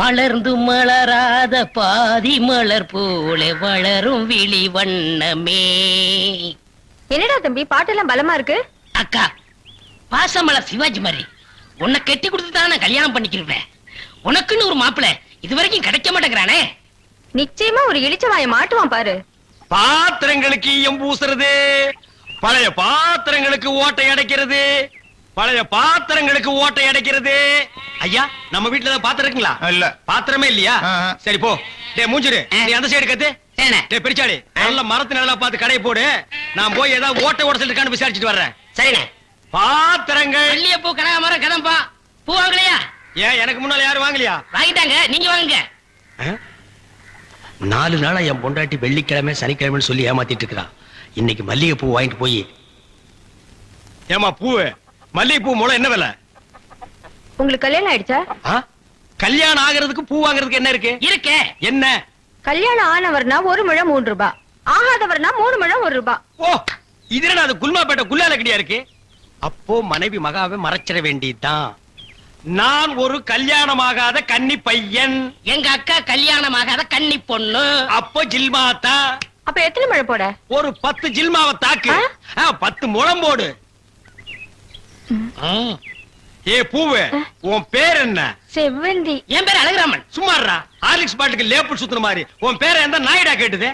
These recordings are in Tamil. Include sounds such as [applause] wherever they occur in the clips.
மலர்ந்து மலராத பாதி மலர் போல வளரும் விழி வண்ணமே. என்னடா தம்பி பாட்டெல்லாம் பலமா இருக்கு? அக்கா பாசமலர் சிவாஜி மாதிரி. உன்னை கட்டி கொடுத்து தான் நான் கல்யாணம் பண்ணிக்கிறேன் உனக்குன்னு ஒரு மாப்பிளை இது வரைக்கும் கிடைக்க மாட்டேங்கிறானே. நிச்சயமா ஒரு இளிச்சவாய மாட்டுவான் பாரு. பாத்திரங்களுக்கு ஈயம் பூசுறது பழைய பாத்திரங்களுக்கு ஓட்டை அடைக்கிறது பழைய பாத்திரங்களுக்கு ஓட்டை அடைக்கிறது. ஐயா நம்ம வீட்டுல ஏதாவது பாத்திரம் இருக்குங்களா? இல்ல. பாத்திரமே இல்லையா. சரி போ. டேய் மூஞ்சிரு. நீ அந்த சைடு கத்து. டேய் பெரிச்சாளி நல்ல மரத்து நல்லா பார்த்து கடையை போடு. நான் போய் ஏதாவது ஓட்டை உடசல் இருக்கான்னு விசாரிச்சுட்டு வர்றேன். சரிண்ணே. பாத்திரங்கள். மல்லிகைப்பூ கனகாமரம் கதம்பா. பூ வாங்கலையா? ஏன் எனக்கு முன்னால யாரும் வாங்கலையா? வாங்கிட்டாங்க. நீங்க வாங்குங்க. நாலு நாளா என் பொண்டாட்டி வெள்ளிக்கிழமை சனிக்கிழமைன்னு சொல்லி ஏமாத்திட்டு இருக்கிறான் இன்னைக்கு மல்லிகை பூ வாங்கிட்டு போய். ஏமா பூ மல்லிகை பூ முளை என்ன விலை? உங்களுக்கு கல்யாணம் ஆயிடுச்சா? கல்யாணம் ஆகிறதுக்கு பூ வாங்குறதுக்கு என்ன இருக்கு? இருக்கே. என்ன? கல்யாணம் ஆனவர்னா ஒரு முழம் மூன்று ரூபாய் ஆகாதவர்னா மூணு முழம் ஒரு ரூபாய் ஓ இது என்ன அது குல்மாப்பேட்டை குல்லால கடியா இருக்கு? அப்போ மனைவி மகாவை மறைச்சிட வேண்டியதுதான். நான் ஒரு கல்யாணமாகாத கன்னி பையன். எங்க அக்கா கல்யாணமாகாத கன்னி பொண்ணு. அப்போ ஜில்மாத்தா அப்ப எத்தனை முழம் போட? ஒரு பத்து ஜில்மாவை தாக்கு. பத்து முழம் போடு. ஏ பூவு உன் பேர் என்ன? செவ்வந்தி. என் பேர் அழகுராமன். சும்மாறா ஹார்லிக்ஸ் பாட்டுக்கு லேபிள் சுத்துற மாதிரி. உன் பேரை எந்த நாயிடா கேட்டுது.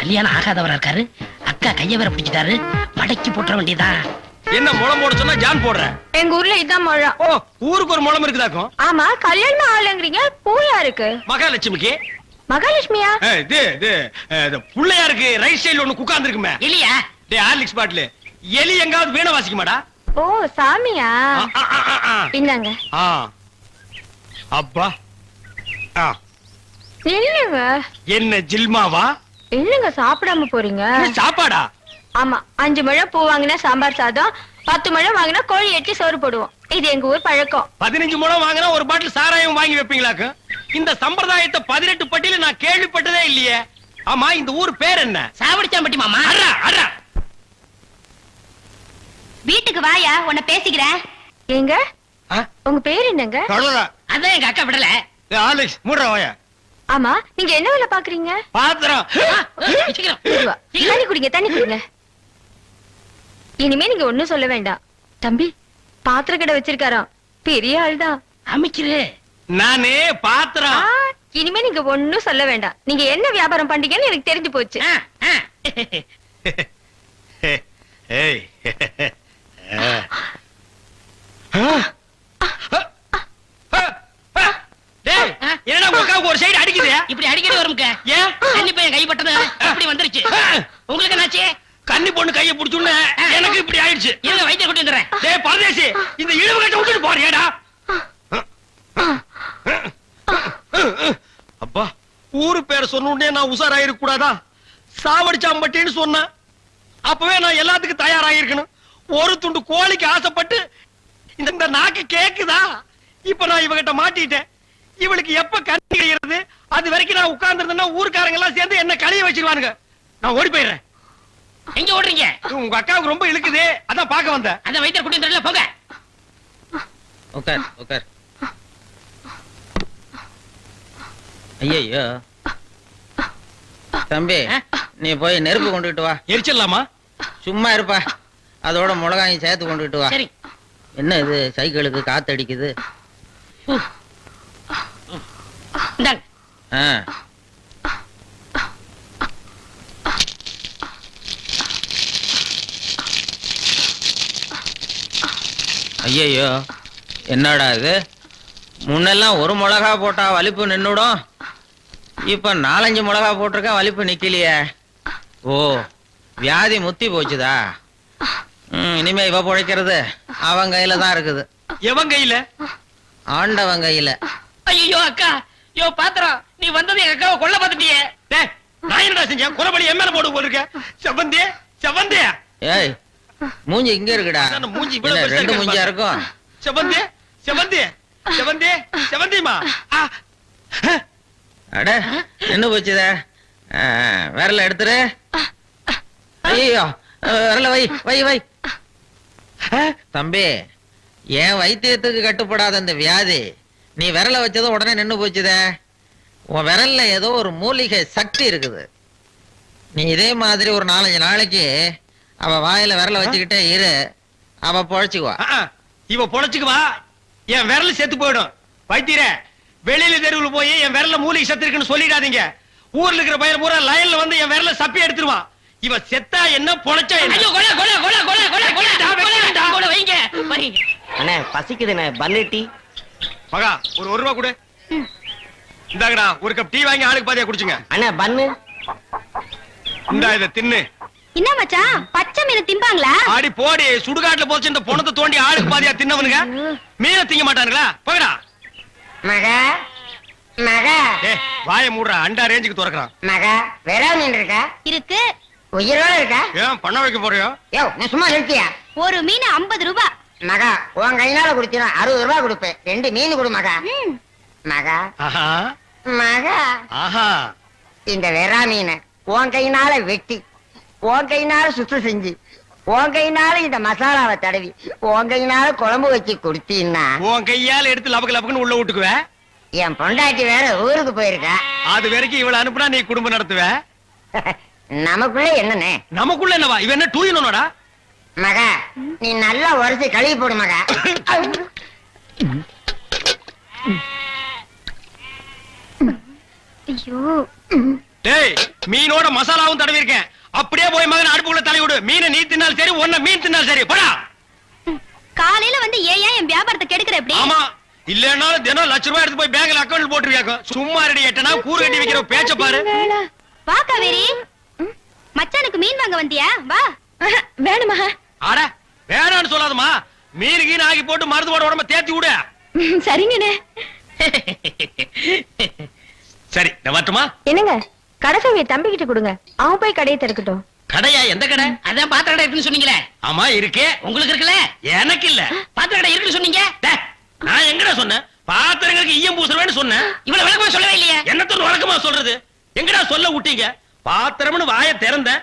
கல்யாணம் ஆகாதவரா இருக்காரு? கைய வேற பிடிச்சிட்டாரு. மடக்கி போட்டுற வேண்டியதா? என்ன முளம் போட சொன்னா ஜான் போடுற? எங்க ஊர்ல இதான் முழம் ஓ ஊருக்கு ஒரு முளம் இருக்குதாக்கும் ஆமா கல்யாணம் ஆகலங்கிறீங்க. பூயா இருக்கு. மகாலட்சுமிக்கு? மகாலட்சுமியா? இது இது புள்ளையாருக்கு ரைட் சைடுல ஒண்ணு குக்காந்து இருக்குமே இல்லையா டே ஹார்லிக்ஸ் பாட்டில் எலி எங்காவது வீணை வாசிக்குமாடா? ஓ சாமியா. இந்தாங்க. ஆ. அப்பா. ஆ. இல்லங்க என்ன ஜில்மாவா? இல்லங்க சாப்பிடாம போறீங்க? சாப்பாடா? ஆமா அஞ்சு முழம் பூ வாங்கினா சாம்பார் சாதம் பத்து முழம் வாங்கினா கோழி எட்டி சோறு போடுவோம். இது எங்க ஊர் பழக்கம். பதினஞ்சு முழம் வாங்கினா ஒரு பாட்டில் சாராயம் வாங்கி வைப்பீங்களாக்கு? இந்த சம்பிரதாயத்தை பதினெட்டு பட்டியல நான் கேள்விப்பட்டதே இல்லையே. ஆமா இந்த ஊர் பேர் என்ன? சாவடிச்சாம்பட்டி மாமா. அர்ரா அர்ரா. வீட்டுக்கு வாயா உன்னை பேசிக்கிறேன். எங்க ஆ? உங்க பேர் என்னங்க? அதான் எங்க அக்கா விடல. ஆலிக்ஸ் மூடுற வாய. ஆமா நீங்க என்ன வேலை பாக்குறீங்க பாத்திரம். தண்ணி குடிங்க தண்ணி குடிங்க. இனிமே நீங்க ஒண்ணும் சொல்ல வேண்டாம். தம்பி பாத்திர கடை வச்சிருக்காராம். பெரிய ஆள்தான் அமைச்சிரு நானே பாத்திரம். இனிமே நீங்க ஒண்ணும் சொல்ல வேண்டாம். நீங்க என்ன வியாபாரம் பண்றீங்கன்னு எனக்கு தெரிஞ்சு போச்சு. [laughs] ஏய் [laughs] ஆ. டேய், என்னடா உங்க அக்காவுக்கு ஒரு சைடு அடிக்குது? இப்படி அடிக்கடி வரும்க்க. ஏன் தண்ணி பையன் கை பட்டது இப்படி வந்துருச்சு. உங்களுக்கு என்னாச்சு? கன்னி பொண்ணு கைய புடிச்சுன்னு எனக்கு இப்படி ஆயிடுச்சு. இருங்க வைத்தியம் கொண்டு வந்துடுறேன். டேய் பரதேசி இந்த இழுவு கட்ட விட்டுட்டு போறியாடா அப்பா ஊரு பேரை சொன்ன உடனே நான் உசாராயிருக்க கூடாதா சாவடிச்சாம்பட்டின்னு சொன்னேன். அப்பவே நான் எல்லாத்துக்கும் தயாராகிருக்கணும் ஒரு துண்டு கோழிக்கு ஆசைப்பட்டு இந்த இந்த நாக்கு கேக்குதா? இப்ப நான் இவகிட்ட மாட்டிட்டேன். இவளுக்கு எப்ப கண்ணி கிடைக்கிறது அது வரைக்கும் நான் உட்கார்ந்துருந்தேன்னா ஊர்க்காரங்க எல்லாம் சேர்ந்து என்ன கழிய வச்சிருவானுங்க. நான் ஓடி போயிடுறேன். எங்க ஓடுறீங்க? உங்க அக்காவுக்கு ரொம்ப இழுக்குது. அதான் பார்க்க வந்தேன். அந்த வைத்தியர் கொண்டு வந்துடுறேன் போங்க. உட்கார் உட்கார் ஐயோ தம்பி? நீ போய் நெருப்பு கொண்டுகிட்டு வா. எரிச்சிடலாமா? சும்மா இருப்பா. அதோட மிளகாயும் சேர்த்து கொண்டுகிட்டு வா. சரி. என்ன இது? சைக்கிளுக்கு காத்தடிக்குது. இந்தாங்க ஆ. ஐயையோ என்னடா இது? முன்னெல்லாம் ஒரு மிளகா போட்டா வலிப்பு நின்னுடும். இப்ப நாலஞ்சு மிளகா போட்டிருக்கேன் வலிப்பு நிக்கலையே. ஓ வியாதி முத்தி போச்சுதா? இனிமே இவ பிழைக்கிறது அவன் கையில தான் இருக்குது. எவன் கையில? ஆண்டவன் கையில. ஐயோ அக்கா. யோ பாத்திரம் நீ வந்தது எங்க அக்காவை கொல்ல பார்த்துட்டியே. டேய், நான் என்னடா செஞ்சேன்? குறபடி என் மேல போட்டு போயிருக்க செவந்தே செவந்தே ஏய் மூஞ்சி இங்க இருக்குடா. மூஞ்சி என்ன, ரெண்டு மூஞ்சியா. இருக்கும்? செவந்தே செவந்தே செவந்தி செவந்திமா. அட நின்னு போச்சுதே விரல எடுத்துரு. ஐயோ விரல வை வை வை. தம்பி என் வைத்தியத்துக்கு கட்டுப்படாத இந்த வியாதி. நீ விரல வச்சதும் உடனே நின்னு போச்சுதே உன் விரல்ல ஏதோ ஒரு மூலிகை சக்தி இருக்குது நீ இதே மாதிரி ஒரு நாலஞ்சு நாளைக்கு அவ வாயில விரல வச்சுக்கிட்டே இரு அவ பொழைச்சுக்குவா. இவ பொழைச்சுக்குவா என் விரல் செத்து போயிடும் வைத்தியரே வெளியில தெருவுல போய் என் விரல்ல மூலிகை செத்து இருக்குன்னு சொல்லிடாதீங்க ஊர்ல இருக்கிற பையன் பூரா லைன்ல வந்து என் விரல சப்பி எடுத்துருவான் இவ செத்தா என்ன பொழைச்சா என்ன அண்ணே பசிக்குதுண்ணே பன்னு டீ மகா ஒரு ஒரு ரூபா கொடு. இந்தாங்கடா ஒரு கப் டீ வாங்கி ஆளுக்கு பாதியா குடிச்சுங்க. அண்ணே பன்னு இந்தா இத தின்னு. என்ன மச்சான்? பச்சை மீன் திம்பாங்களா? ஆடி போடி சுடுகாட்டுல போச்சு இந்த பொணத்தை தோண்டி ஆளுக்கு பாதியா தின்னவனுங்க. மீனை திங்க மாட்டானுங்களா? போகடா மகா மகா. ஏ வாய மூடுறா அண்டா ரேஞ்சுக்கு துறக்குறான். மகா வெறா மீன் இருக்கா? இருக்கு. உயிரோட இருக்கா? ஏன் பண்ண வைக்க போறியோ? யோ நீ சும்மா நிறுத்தியா? ஒரு மீன் ஐம்பது ரூபாய் மகா உன் கையினால குடுத்தீனா அறுபது ரூபாய் கொடுப்பேன். ரெண்டு மீன் கொடு மகா. மகா. மகா. இந்த வெறா மீனை உன் கையினால வெட்டி உன் கையினால சுத்தம் செஞ்சு உன் கையினால இந்த மசாலாவை தடவி உன் கையினால குழம்பு வச்சு கொடுத்தீன்னா உன் கையால எடுத்து லபக்கு லபக்குன்னு உள்ள விட்டுக்குவ? என் பொண்டாட்டி வேற ஊருக்கு போயிருக்கா. அது வரைக்கும் இவள அனுப்புனா நீ குடும்பம் நடத்துவ? [laughs] நமக்குள்ள என்னண்ணே? நமக்குள்ள என்னவா? இவன் என்ன டூயினோடா மகா நீ நல்லா உரைச்சு கழுவி போடு மகா. ஐயோ. டேய் மீனோட மசாலாவும் தடவி இருக்கேன் அப்படியே போய் மகன் அடுப்புக்குள்ள தலை விடு. மீனை நீ தின்னாலும் சரி ஒன்ன மீன் தின்னாலும் சரி. போடா. காலையில வந்து ஏன் என் வியாபாரத்தை கெடுக்கிற எப்படி ஆமா இல்லன்னாலும் தினம் லட்ச ரூபாய் எடுத்து போய் பேங்க்ல அக்கவுண்ட் போட்டுருவியாக்கும் சும்மா ரெடி எட்டனா கூறு கட்டி வைக்கிற பேச்ச பாரு. வா காவேரி மச்சானுக்கு மீன் வாங்க வந்தியா? வா. வேணுமா? அட வேணான்னு சொல்லாதம்மா. மீன் கீன் ஆகி போட்டு மருந்து போட உடம்ப தேத்தி விடு. சரிங்கண்ணே சரி நான். வரட்டுமா? என்னங்க? கடைசவிய தம்பிக்கிட்ட கொடுங்க. அவன் போய் கடையை திறக்கட்டும். கடையா எந்த கடை? அதான் பாத்திர கடை இருக்குன்னு சொன்னீங்களே. ஆமா இருக்கே. உங்களுக்கு இருக்குல்ல? எனக்கு இல்ல. பாத்திர கடை இருக்குன்னு சொன்னீங்க? டே, நான் எங்கடா சொன்னேன்? பாத்திரங்களுக்கு ஈயம் பூசுறவேன்னு சொன்னேன். இவ்வளவு விளக்கமா சொல்லவே இல்லையே. என்னத்தோட வழக்கமா சொல்றது? எங்கடா சொல்ல விட்டீங்க? பாத்திரம்னு வாய திறந்தேன்.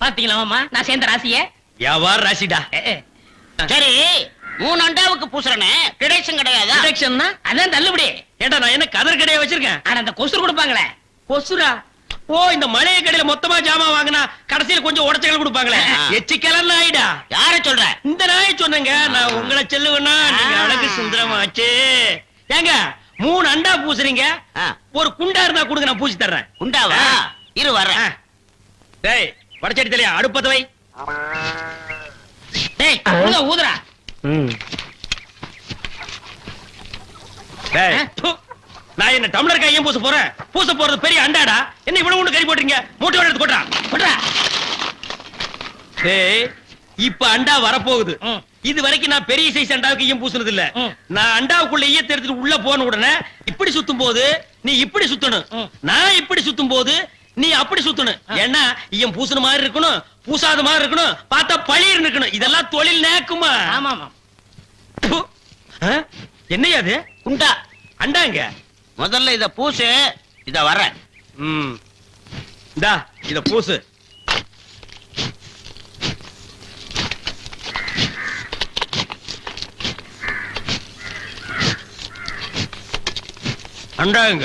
ஆஹா. ஆ. பாத்தீங்களா மாமா? நான் சேர்ந்த ராசிய? வியாபார ராசிடா. சரி மூணு அண்டாவுக்கு பூசுறனே. கிடைச்சும் கிடையாதா. டிடக்ஷன்னா அதான் தள்ளுபடி. ஏண்டா நான் என்ன கதர் கடையா வச்சிருக்கேன்? ஆனா அந்த கொசு கொடுப்பாங்களே. கொசுரா ஓ இந்த மளிகை கடையில மொத்தமா ஜாமான் வாங்கினா கடைசியில கொஞ்சம் உடச்சல் கொடுப்பாங்களே. எச்சி கலர்ல ஆயிடா. யார சொல்ற? இந்த நாய் சொன்னேங்க நான் உங்களை செல்லுவேன்னா நீங்க. அழகு சுந்தரமாச்சு. ஏங்க மூணு அண்டா பூசுறீங்க. ஒரு குண்டா இருந்தா கொடுங்க நான் பூசி தர்றேன். உண்டாவா ஆ. இரு. வர்றேன். டேய் வடச்சடி தலையா அடுப்பத்த வை. ப்பு. நான் என்ன டம்ளர் கையும் பூச போறேன் பூச போறது பெரிய அண்டாடா என்ன இவ்வளவு ஒண்ணு கறி போட்டுறீங்க மூட்டையோட எடுத்து கொட்டா விட்றா. டேய் இப்ப அண்டா வரப்போகுது. இது வரைக்கும் நான் பெரிய சைஸ் அண்டாவுக்கு ஈயம் பூசுனது இல்ல. நான் அண்டாவுக்குள்ள ஈயத்தை எடுத்துட்டு உள்ள போன உடனே இப்படி சுத்தும் போது நீ இப்படி சுத்தணும். நான் இப்படி சுத்தும் போது நீ அப்படி சுத்தணும். ஏன்னா ஈயம் பூசுன மாதிரி இருக்கணும் பூசாத மாதிரி இருக்கணும் பார்த்தா பழிர் இருக்கணும். இதெல்லாம் தொழில் நேக்குமா? ஆமா ஆமா? என்னய்யா அது? உண்டா. அண்டாங்க முதல்ல இத பூசு இத வர்றேன் ம். இந்தா இத பூசு. அண்டாங்க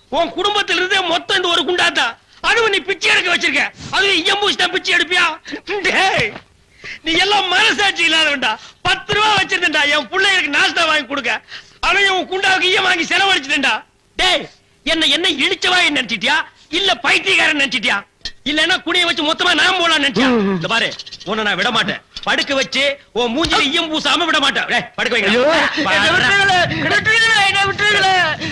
உன் குடும்பத்துல இருந்தே மொத்தம் இந்த ஒரு குண்டாத்தா? அதுவும் நீ பிச்சை எடுக்க வச்சிருக்க. ஐயம்பூசி தான் பிச்சை எடுப்பியா? நீ எல்லாம் மனசாட்சி இல்லாதவன்டா. பத்து ரூபா வச்சிருந்தா என் பிள்ளைகளுக்கு நாஸ்தா வாங்கி கொடுக்க. ஆனா உன் குண்டாவுக்கு ஈயம் வாங்கி செலவழிச்சிட்டா டேய் என்ன என்ன இழிச்சவாய் நினைச்சிட்டியா? இல்ல பைத்தியக்காரன் நினைச்சிட்டியா? இல்லன்னா குடிய வச்சு மொத்தமா நான் போலாம் நினைச்சியா? இந்த பாரு உன்னை நான் விட மாட்டேன் படுக்க வச்சு உன் மூஞ்சில ஈயம் பூசாம விட மாட்டேன் படுக்க வைங்க.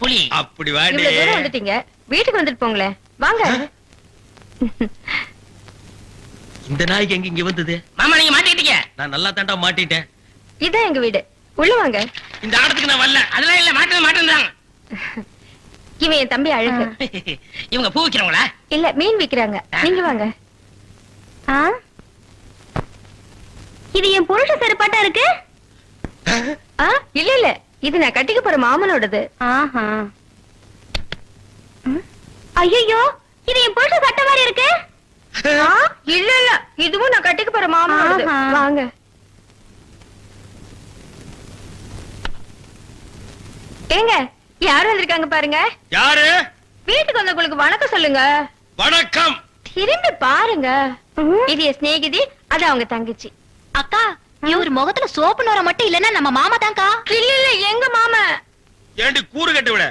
புலி. அப்படி இவ்வளவு தூரம் வாடி வந்துட்டீங்க. வீட்டுக்கு வந்துட்டு போங்களேன். வாங்க. இந்த நாய்க்கு எங்க இங்க வந்தது? மாமா நீங்க மாட்டிக்கிட்டீங்க நான் நல்லா தாண்டா மாட்டிட்டேன். இதான் எங்க வீடு. உள்ள வாங்க. இந்த ஆடத்துக்கு நான் வரல. அதெல்லாம் இல்ல மாட்டேன் மாட்டேன்றாங்க இவன் என் தம்பி அழகு. இவங்க பூ வைக்கிறவங்களா? இல்ல மீன் விக்கிறாங்க. நீங்க வாங்க. ஆ? இது என் புருஷ செருப்பாட்டா இருக்கு? ஆ, இல்ல இல்ல. இது நான் கட்டிக்க போற மாமனோடது. ஆஹா. ஐயோ இது என் புருஷ சட்டை மாதிரி இருக்கு? ஆ, இல்ல இல்ல. இதுவும் நான் கட்டிக்க போற மாமனோடது. வாங்க. ஏங்க யார் வந்திருக்காங்க பாருங்க? யாரு? வீட்டுக்கு வந்தவங்களுக்கு வணக்கம் சொல்லுங்க. வணக்கம். திரும்பி பாருங்க. இது என் சிநேகிதி அது அவங்க தங்கச்சி. அக்கா இவர் முகத்துல சோப்பு நோர மட்டும் இல்லன்னா நம்ம மாமா தான்க்கா. இல்ல இல்ல எங்க மாமா? ஏண்டி கூறு கட்டு விட?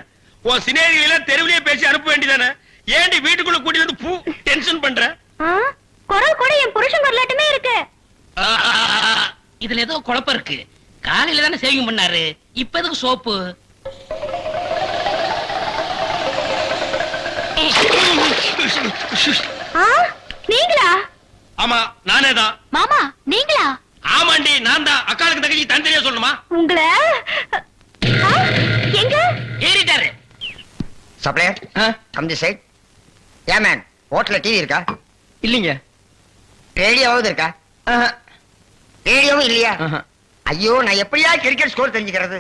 உன் சினேகிகளை தெருவிலேயே பேசி அனுப்ப வேண்டியதானே? ஏண்டி வீட்டுக்குள்ள கூட்டிட்டு வந்து பூ டென்ஷன் பண்ற? ஆ? குரல் கூட என் புருஷன் குரலாட்டுமே இருக்கு. இதுல ஏதோ குழப்பம் இருக்கு. காலையில தானே சேவிங் பண்ணாரு. இப்ப எதுக்கு சோப்பு? ஆ? நீங்களா? ஆமா நானே தான். மாமா நீங்களா? ஆமாண்டி நான் தான். அக்காளுக்கு தங்கச்சி தனித்தனியா சொல்லணுமா? உங்களை? எங்க? ஏறிட்டாரு. Supplier come the side A man ஹோட்டல்ல டிவி இருக்கா? இல்லைங்க. ரேடியோவாவது இருக்கா? ஆஹா, ரேடியோவும் இல்லையா. ஐயோ நான் எப்படியா கிரிக்கெட் ஸ்கோர் தெரிஞ்சுக்கிறது?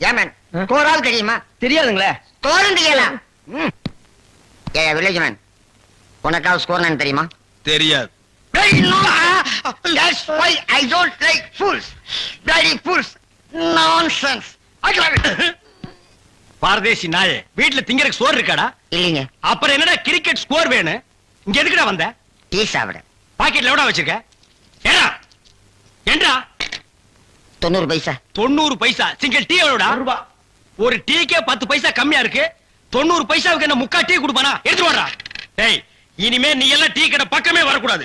ஏ மேன் ஆ? ஸ்கோராவது தெரியுமா தெரியாதுங்களே. ஸ்கோரும் தெரியலாம் ம். ஏ வில்லேஜ் மேன் உனக்காவது ஸ்கோர் என்னன்னு தெரியுமா? தெரியாது. That's why I don't like fools. Bloody fools. Nonsense. பாரதேசி நாயே வீட்டுல திங்கறதுக்கு சோறு இருக்காடா? இல்லைங்க. அப்புறம் என்னடா கிரிக்கெட் ஸ்கோர் வேணும் இங்க எதுக்குடா வந்த? டீ சாப்பிட. பாக்கெட்ல எவ்வளவு வச்சிருக்க? ஏடா ஏண்டா? தொண்ணூறு பைசா. தொண்ணூறு பைசா. சிங்கிள் டீ எவ்வளவுடா ஒரு டீக்கே பத்து பைசா கம்மியா இருக்கு. தொண்ணூறு பைசாவுக்கு என்ன முக்கா டீ கொடுப்பானா? எடுத்து வாடா. டேய் இனிமே நீ எல்லாம் டீ கடை பக்கமே வரக்கூடாது.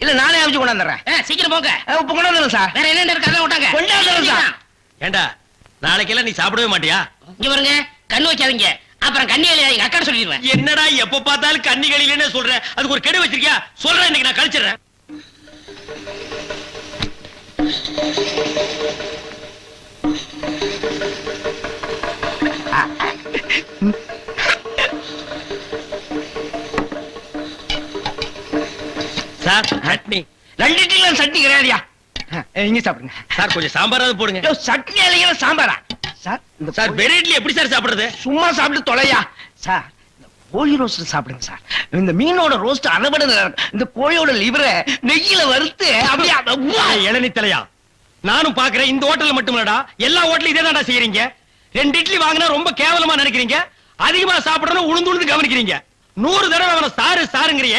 இல்ல நானே அவிச்சு கொண்டாந்துறேன். சீக்கிரம் போங்க. இப்ப கொண்டாந்துறேன் சார். வேற என்ன அதான் விட்டாங்க கொண்டாந்துறேன் சார். ஏண்டா நாளைக்கெல்லாம் நீ சாப்பிடவே மாட்டியா? இங்க பாருங்க கண்ணு வைக்காதீங்க அப்புறம் கண்ணி எங்க அக்கா சொல்லிடுவேன். என்னடா எப்ப பார்த்தாலும் கன்னிகளிலே சொல்ற? அதுக்கு ஒரு கெடு வச்சிருக்கியா? சொல்றேன் இன்னைக்கு நான் கழிச்சிடுறேன். சார் சட்னி. ரெண்டு இட்லி சட்னி கிடையாதுயா? இங்க சாப்பிடுங்க. சார் கொஞ்சம் சாம்பாராவது போடுங்க. சட்னி அலைக்கிற சாம்பாரா? சார் இந்த சார் வெறும் இட்லி எப்படி சார் சாப்பிடுறது? சும்மா சாப்பிட்டு தொலையா? சார் கோழி ரோஸ்ட் சாப்பிடுங்க சார். இந்த மீனோட ரோஸ்ட் அதை விட நல்லா இருக்கும். இந்த கோழியோட லிவரை நெய்யில வறுத்து அப்படியே இளநீ தலையா? நானும் பாக்குறேன் இந்த ஹோட்டல்ல மட்டுமல்லடா. எல்லா ஹோட்டலும் இதே தான்டா செய்யறீங்க. ரெண்டு இட்லி வாங்கினா ரொம்ப கேவலமா நினைக்கிறீங்க. அதிகமா சாப்பிடணும் உளுந்து உளுந்து கவனிக்கிறீங்க. நூறு தடவை அவன சாரு சாருங்கிறிய.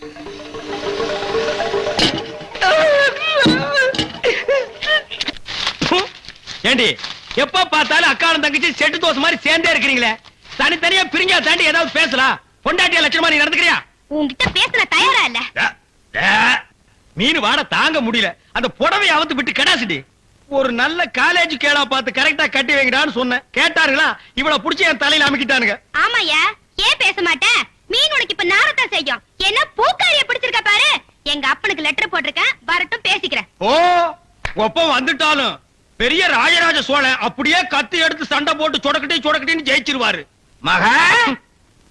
ஏண்டி எப்ப பார்த்தாலும் அக்காவும் தங்கச்சி செட்டு தோசை மாதிரி சேர்ந்தே இருக்கிறீங்களே? தனித்தனியா பிரிஞ்சா தாண்டி ஏதாவது பேசலாம் பொண்டாட்டியா லட்சணமா நீ நடந்துக்கிறியா? உன்கிட்ட பேச தயாரா இல்ல? மீன் வாட தாங்க முடியல. அந்த புடவைய அவுத்து விட்டு கடாசிட்டி. ஒரு நல்ல காலேஜ் கேடா பார்த்து கரெக்டா கட்டி வைங்கடான்னு சொன்னேன். கேட்டாருங்களா இவள புடிச்சு என் தலையில அமுக்கிட்டானுங்க. ஆமாயா ஏன் பேச மாட்டேன் மீன் உனக்கு இப்ப நாரத்தான் செய்யும். என்ன பூக்காரிய பிடிச்சிருக்க பாரு? எங்க அப்பனுக்கு லெட்டர் போட்டிருக்கேன். வரட்டும் பேசிக்கிறேன். ஓ ஒப்பம் வந்துட்டாலும் பெரிய ராஜராஜ சோழன் அப்படியே கத்தி எடுத்து சண்டை போட்டு சொடக்கட்டி சொடக்கட்டின்னு ஜெயிச்சிருவாரு. மகா!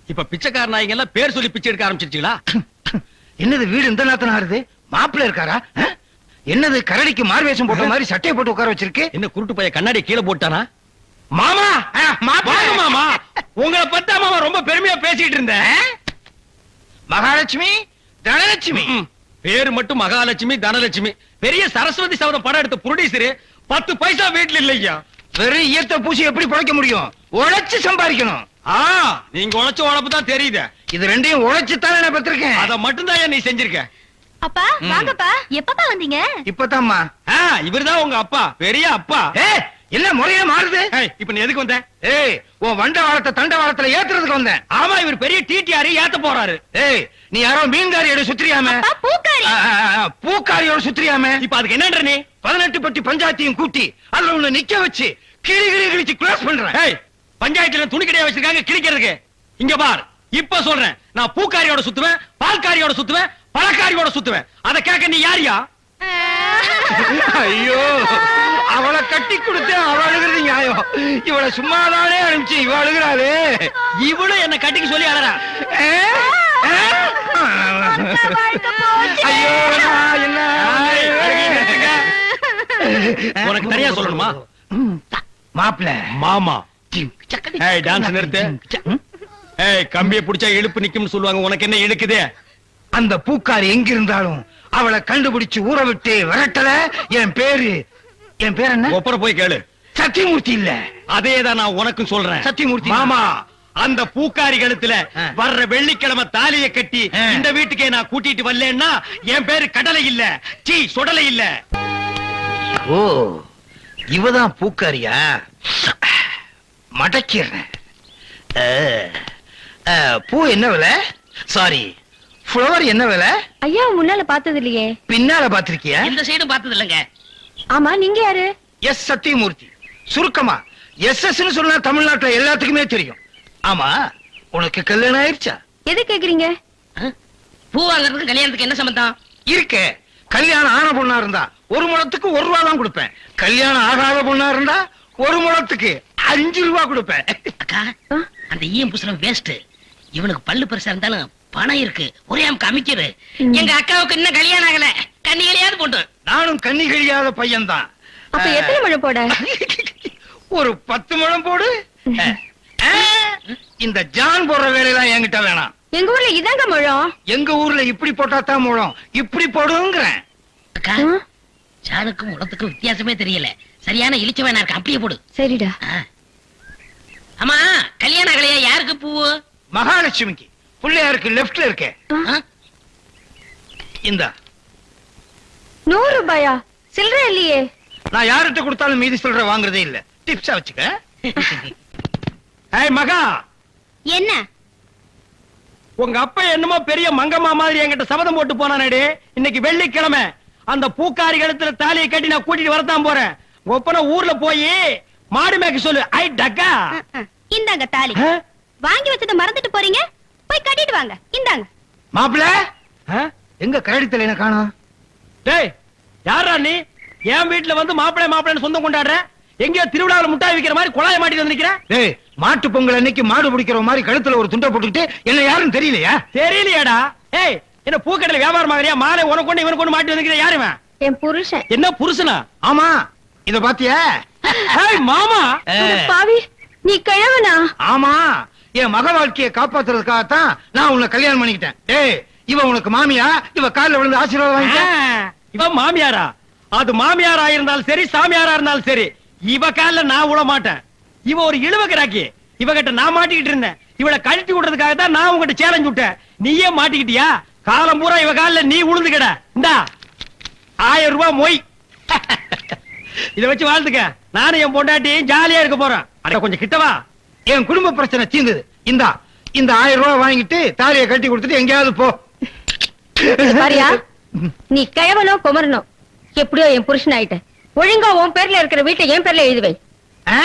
இப்ப பிச்சைக்கார நாய்ங்க எல்லாம் பேர் சொல்லி பிச்சை எடுக்க ஆரம்பிச்சிருச்சுங்களா? என்னது வீடு இந்த நேரத்துல ஆறுது? மாப்பிள்ள இருக்காரா? என்னது கரடிக்கு மார்வேஷம் போட்ட மாதிரி சட்டையை போட்டு உட்கார வச்சிருக்கு? என்ன குருட்டு பைய கண்ணாடி கீழே போட்டானா? மாமா! மாமா! உங்களை பத்தா மாமா ரொம்ப பெருமையா பேசிட்டு இருந்தேன். மகாலட்சுமி தனலட்சுமி. பேரு மட்டும் மகாலட்சுமி தனலட்சுமி. பெரிய சரஸ்வதி சபதம் படம் எடுத்த ப்ரொடியூசர் பத்து பைசா வீட்டுல இல்லையா? வெறும் ஈயத்தை பூசி எப்படி பிழைக்க முடியும்? உழைச்சு சம்பாதிக்கணும். ஆ நீங்க உழைச்ச உழைப்பு தான் தெரியுது. இது ரெண்டையும் உழைச்சு தானே நான் பெற்றிருக்கேன். அத மட்டும்தான் நீ செஞ்சிருக்க. அப்பா வாங்கப்பா. எப்பப்பா வந்தீங்க? இப்பதாம்மா. ஆ, இவர்தான் உங்க அப்பா பெரிய அப்பா. ஏ என்ன முறையே மாறுது? ஏய், இப்ப நீ எதுக்கு வந்த? ஏய் உன் வண்ட வாரத்தை தண்ட வாரத்துல ஏத்துறதுக்கு வந்தேன். ஆமா இவர் பெரிய டிடிஆர் ஏத்த போறாரு. ஏய் நீ யாரோ மீன்காரியோட சுத்திரியாம? பூக்காரி. பூக்காரியோட சுத்திரியாம? இப்ப அதுக்கு என்னன்ற நீ? பதினெட்டு பட்டி பஞ்சாயத்தையும் கூட்டி அதுல உன்னை நிக்க வச்சு கிளி கிளி கிழிச்சு க்ளோஸ் பண்றேன். பஞ்சாயத்துல துணி கடையா வச்சிருக்காங்க கிழிக்கிறதுக்கு. இங்க பார் இப்ப சொல்றேன். நான் பூக்காரியோட சுத்துவேன் பால்காரியோட சுத்துவேன் பழக்காரியோட சுத்துவேன். அத கேட்க நீ யாரியா? ஐயோ அவளை கட்டி கொடுத்து அவ அழுகிறது நியாயம். இவளை சும்மாதானே அனுப்பிச்சு இவ அழுகிறாளே. இவளும் என்ன கட்டிக்க சொல்லி அழறா? ஐயோ என்ன. உனக்கு தனியா சொல்லணுமா? மாப்பிள்ள மாமா. ஏய் டான்ஸ் நிறுத்து. ஏய் கம்பியை புடிச்சா இழுப்பு நிக்கும்னு சொல்லுவாங்க. உனக்கு என்ன இழுக்குது? அந்த பூக்காரி எங்க இருந்தாலும் அவளை கண்டுபிடிச்சு ஊற விட்டு விரட்டல. என் பேரு என் பேர் என்ன? ஒப்பர போய் கேளு. சத்தியமூர்த்தி இல்ல. அதே தான் நான் உனக்கும் சொல்றேன். சத்தியமூர்த்தி. மாமா அந்த பூக்காரி கழுத்துல. வர்ற வெள்ளிக்கிழமை தாலிய கட்டி. இந்த வீட்டுக்கே நான் கூட்டிட்டு வரலன்னா என் பேரு கடலை இல்ல சீ சுடலை இல்ல. ஓ இவதான் பூக்காரியா? மடக்கிறேன் பூ என்ன விலை? சாரி ஃப்ளவர் என்ன விலை? ஐயா முன்னால பார்த்தது இல்லையே பின்னால பாத்திருக்கியா எந்த சைடும் பார்த்தது இல்லைங்க ஆமா நீங்க யாரு? எஸ் சத்தியமூர்த்தி. சுருக்கமா எஸ் எஸ் சொன்னா தமிழ்நாட்டுல எல்லாத்துக்குமே தெரியும். ஆமா உனக்கு கல்யாணம் ஆயிருச்சா? எது கேக்குறீங்க? பூ வாங்குறதுக்கு கல்யாணத்துக்கு என்ன சம்பந்தம்? இருக்கே. கல்யாணம் ஆன பொண்ணா இருந்தா ஒரு முழத்துக்கு ஒரு ரூபா தான் கொடுப்பேன். கல்யாணம் ஆகாத பொண்ணா இருந்தா ஒரு முழத்துக்கு அஞ்சு ரூபா கொடுப்பேன். அக்கா அந்த ஈயம் புசுரம் வேஸ்ட் இவனுக்கு பல்லு பெருசா இருந்தாலும் பணம் இருக்கு. ஒரே அமுக்கு அமைக்கிறது எங்க அக்காவுக்கு இன்னும் கல்யாணம் ஆகல. கண்ணிகளையாவது போட்டு. நானும் கண்ணி கழியாத பையன்தான். அப்ப எத்தனை மழை போட? ஒரு பத்து முழம் போடு. இந்த ஜான் போடுற வேலையெல்லாம் என்கிட்ட வேணாம். எங்க ஊர்ல இதாங்க முழம்? எங்க ஊர்ல இப்படி போட்டா தான் முழம். இப்படி போடுங்கிறேன். அக்கா சாணுக்கும் உலகத்துக்கும் வித்தியாசமே தெரியல. சரியான இழிச்ச வேணா இருக்கு? அப்படியே போடு. சரிடா. ஆ. ஆமா கல்யாணம் ஆகலையா யாருக்கு பூவு மகாலட்சுமிக்கு. பிள்ளையாருக்கு லெப்ட்ல இருக்கே? இந்த. நூறு ரூபாயா? சில்லற இல்லையே. நான் யார்கிட்ட கொடுத்தாலும் மீதி சொல்ற வாங்குறதே இல்ல. டிப்ஸா வச்சுக்க. [laughs] ஏய் மகா. என்ன? உங்க அப்பா என்னமோ பெரிய மங்கம்மா மாதிரி என்கிட்ட சபதம் போட்டு போனானேடி. இன்னைக்கு வெள்ளிக்கிழமை. அந்த பூக்காரி கழுத்துல தாலியை கட்டி நான் கூட்டிட்டு வரத்தான் போறேன். ஒப்பன ஊர்ல போய் மாடு மேய்க்க சொல்லு. ஐ டக்கா. இந்தாங்க தாலி? வாங்கி வச்சத மறந்துட்டு போறீங்க? போய் கட்டிட்டு வாங்க. இந்தாங்க. மாப்பிள எங்க கரடி தலையின காணோம்? டேய் யாரா நீ? என் வீட்டுல வந்து மாப்பிள்ளை மாப்பிள்ளைன்னு சொந்தம் கொண்டாடுற? எங்கேயோ திருவிழாவில் முட்டாய் விக்கிற மாதிரி குழாய மாட்டிட்டு வந்து மாட்டு பொங்கல் அன்னைக்கு மாடு பிடிக்கிற மாதிரி கழுத்துல ஒரு துண்டை போட்டுக்கிட்டு என்ன யாருன்னு தெரியலையா? தெரியலையாடா. ஏய் என்ன பூக்கடையில வியாபாரம் ஆகுறியா மாலை உனக்கு கொண்டு இவனுக்கு கொண்டு மாட்டி வந்து யாரு இவன்? என் புருஷன். என்ன புருஷனா? ஆமா இத பாத்தியா? ஏய் மாமா. பாவி நீ கிழவனா? ஆமா என் மக வாழ்க்கையை காப்பாத்துறதுக்காகத்தான் நான் உன்னை கல்யாணம் பண்ணிக்கிட்டேன். டேய் இவ உனக்கு மாமியா? இவ கால்ல விழுந்து ஆசீர்வாதம் வாங்கிக்க இவன் மாமியாரா? அது மாமியாரா இருந்தாலும் சரி சாமியாரா இருந்தாலும் சரி. இவ கால்ல நான் விட மாட்டேன். இவ ஒரு இழுவ கிராக்கி இவகிட்ட நான் மாட்டிக்கிட்டு இருந்தேன். இவளை கழட்டி விடுறதுக்காக தான் நான் உங்ககிட்ட சேலஞ்ச் விட்டேன். நீயே மாட்டிக்கிட்டியா? காலம் பூரா இவ கால நீ உளுந்துக்கிட இந்தா. ஆயிரம் ரூபாய் மொய். [laughs] இத வச்சு வாழ்த்துக்க. நானும் என் பொண்டாட்டியும் ஜாலியா இருக்க போறேன். அட கொஞ்சம் கிட்டவா என் குடும்ப பிரச்சனை தீர்ந்தது இந்தா. இந்த ஆயிரம் ரூபாய் வாங்கிட்டு தாலியை கட்டி கொடுத்துட்டு எங்கேயாவது போ. பாரியா. நீ கிழவனோ குமரனும். எப்படியோ என் புருஷன் ஆயிட்ட ஒழுங்கா உன் பேர்ல இருக்கிற வீட்டை என் பேர்ல எழுதுவை ஆ,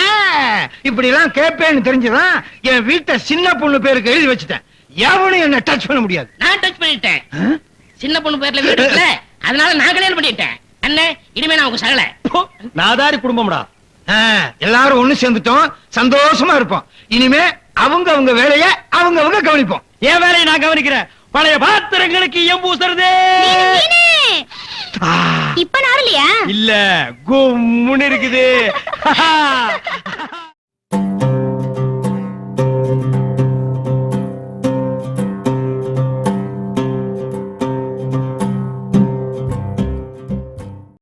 இப்படி எல்லாம் கேட்பேன்னு தெரிஞ்சுதான் என் வீட்டை சின்ன பொண்ணு பேருக்கு எழுதி வச்சுட்டேன். எவனும் என்ன டச் பண்ண முடியாது. நான் டச் பண்ணிட்டேன். சின்ன பொண்ணு பேர்ல வீடு இருக்குல்ல [laughs] அதனால நான் கல்யாணம் பண்ணிட்டேன். அண்ணே இனிமே நான் உங்க சகல. நாதாரி குடும்பம்டா. எல்லாரும் ஒண்ணு சேர்ந்துட்டோம். சந்தோஷமா இருப்போம். இனிமே அவங்க அவங்க வேலைய அவங்க அவங்க கவனிப்போம். என் வேலையை நான் கவனிக்கிறேன். பழைய பாத்திரங்களுக்கு எம்பூசுறதே. இப்ப நாரலையா இல்ல கும்முன்னு இருக்குது. [laughs]